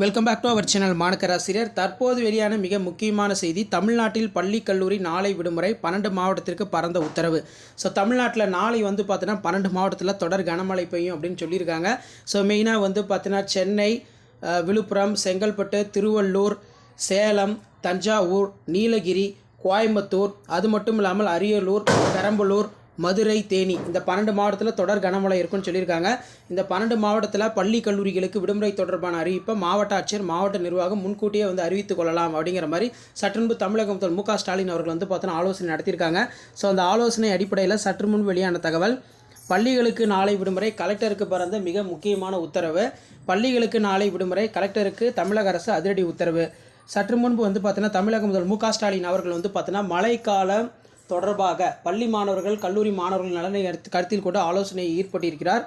Welcome back to our channel மாணக்கராசிரியர் தற்போது வெளியான மிக முக்கியமான செய்தி தமிழ்நாட்டில் பள்ளி கல்லூரி நாளை விடுமுறை பன்னெண்டு மாவட்டத்திற்கு பரந்த உத்தரவு. ஸோ தமிழ்நாட்டில் நாளை வந்து பார்த்தீங்கன்னா பன்னெண்டு மாவட்டத்தில் தொடர் கனமழை பெய்யும் அப்படின்னு சொல்லியிருக்காங்க. ஸோ மெயினாக வந்து பார்த்தீங்கன்னா சென்னை விழுப்புரம் செங்கல்பட்டு திருவள்ளூர் சேலம் தஞ்சாவூர் நீலகிரி கோயம்புத்தூர் அது மட்டும் இல்லாமல் அரியலூர் பெரம்பலூர் மதுரை தேனி. இந்த பன்னெண்டு மாவட்டத்தில் தொடர் கனமழை இருக்கும்னு சொல்லியிருக்காங்க. இந்த பன்னெண்டு மாவட்டத்தில் பள்ளி கல்லூரிகளுக்கு விடுமுறை தொடர்பான அறிவிப்பை மாவட்ட ஆட்சியர் மாவட்ட நிர்வாகம் முன்கூட்டியே வந்து அறிவித்துக் கொள்ளலாம் அப்படிங்கிற மாதிரி சற்றுமுன்பு தமிழக முதல்வர் மு ஸ்டாலின் அவர்கள் வந்து பார்த்தோன்னா ஆலோசனை நடத்தியிருக்காங்க. ஸோ அந்த ஆலோசனை அடிப்படையில் சற்று முன் வெளியான தகவல் பள்ளிகளுக்கு நாளை விடுமுறை கலெக்டருக்கு பிறந்த மிக முக்கியமான உத்தரவு. பள்ளிகளுக்கு நாளை விடுமுறை கலெக்டருக்கு தமிழக அரசு அதிரடி உத்தரவு. சற்று முன்பு வந்து பார்த்தீங்கன்னா தமிழக முதல்வர் மு ஸ்டாலின் அவர்கள் வந்து பார்த்தீங்கன்னா மழைக்காலம் தொடர்பாக பள்ளி மாணவர்கள் கல்லூரி மாணவர்கள் நலனை கருத்தில் கொண்டு ஆலோசனையை ஈடுபட்டிருக்கிறார்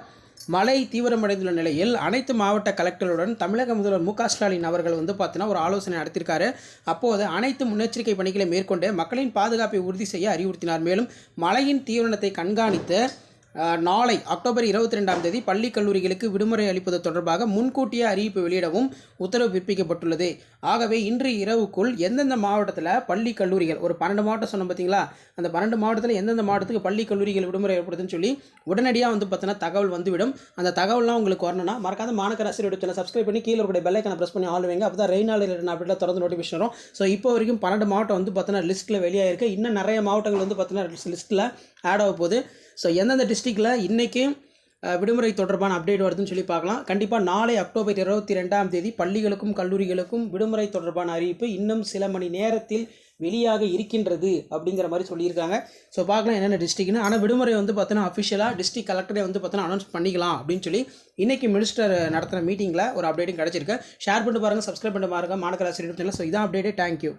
மழை தீவிரமடைந்துள்ள நிலையில் அனைத்து மாவட்ட கலெக்டருடன் தமிழக முதல்வர் மு க ஸ்டாலின் அவர்கள் வந்து பார்த்தீங்கன்னா ஒரு ஆலோசனை நடத்தியிருக்காரு அப்போது அனைத்து முன்னெச்சரிக்கை பணிகளை மேற்கொண்டு மக்களின் பாதுகாப்பை உறுதி செய்ய அறிவுறுத்தினார். மேலும் மழையின் தீவிரத்தை கண்காணித்து நாளை அக்டோபர் இருபத்தி ரெண்டாம் தேதி பள்ளி கல்லூரிகளுக்கு விடுமுறை அளிப்பது தொடர்பாக முன்கூட்டியே அறிவிப்பு வெளியிடவும் உத்தரவு பிறப்பிக்கப்பட்டுள்ளது. ஆகவே இன்று இரவுக்குள் எந்தெந்த மாவட்டத்தில் பள்ளி கல்லூரிகள் ஒரு பன்னெண்டு மாவட்டம் சொன்னோம் பார்த்தீங்களா அந்த பன்னெண்டு மாவட்டத்தில் எந்தெந்த மாவட்டத்துக்கு பள்ளி கல்லூரிகள் விடுமுறை ஏற்படுதுன்னு சொல்லி உடனடியாக வந்து பார்த்தீங்கன்னா தகவல் வந்துவிடும். அந்த தகவல்லாம் உங்களுக்கு வரணும்னா மறக்காத மாணக்க ராசியோட சேனல் சப்ஸ்கிரைப் பண்ணி கீழே இருக்கிற பெல்லைக்கான ப்ரெஸ் பண்ணி ஆள் வைங்க. அப்போ தான் ரெய்னாள் அப்படிலாம் தொடர்ந்து நோட்டிஃபிகேஷன் வரும். ஸோ இப்போ வரைக்கும் பன்னெண்டு மாவட்டம் வந்து பார்த்தீங்கன்னா லிஸ்ட்டில் வெளியாயிருக்கு. இன்னும் நிறைய மாவட்டங்கள் வந்து பார்த்தீங்கன்னா லிஸ்ட்டில் ஆட் ஆக போகுது. ஸோ எந்தெந்த டிஸ்ட்ரிக்டில் இன்றைக்கி விடுமுறை தொடர்பான அப்டேட் வருதுன்னு சொல்லி பார்க்கலாம். கண்டிப்பாக நாளை அக்டோபர் இருபத்தி ரெண்டாம் தேதி பள்ளிகளுக்கும் கல்லூரிகளுக்கும் விடுமுறை தொடர்பான அறிவிப்பு இன்னும் சில மணி நேரத்தில் வெளியாக இருக்கின்றது அப்படிங்கிற மாதிரி சொல்லியிருக்காங்க. ஸோ பார்க்கலாம் என்னென்ன டிஸ்ட்ரிக்னு ஆனால் விடுமுறை வந்து பார்த்தோன்னா அஃபிஷியலாக டிஸ்ட்ரிக் கலெக்டரே வந்து பார்த்தோன்னா அனௌன்ஸ் பண்ணிக்கலாம் அப்படின்னு சொல்லி இன்றைக்கி மினிஸ்டர் நடத்துகிற மீட்டிங்கில் ஒரு அப்டேட்டும் கிடச்சிருக்கு. ஷேர் பண்ணிட்டு பாருங்கள் சப்ஸ்கிரைப் பண்ணிட்டு பாருங்கள் மாநகராசி ஸோ இதான் அப்டேட்டே தேங்க்யூ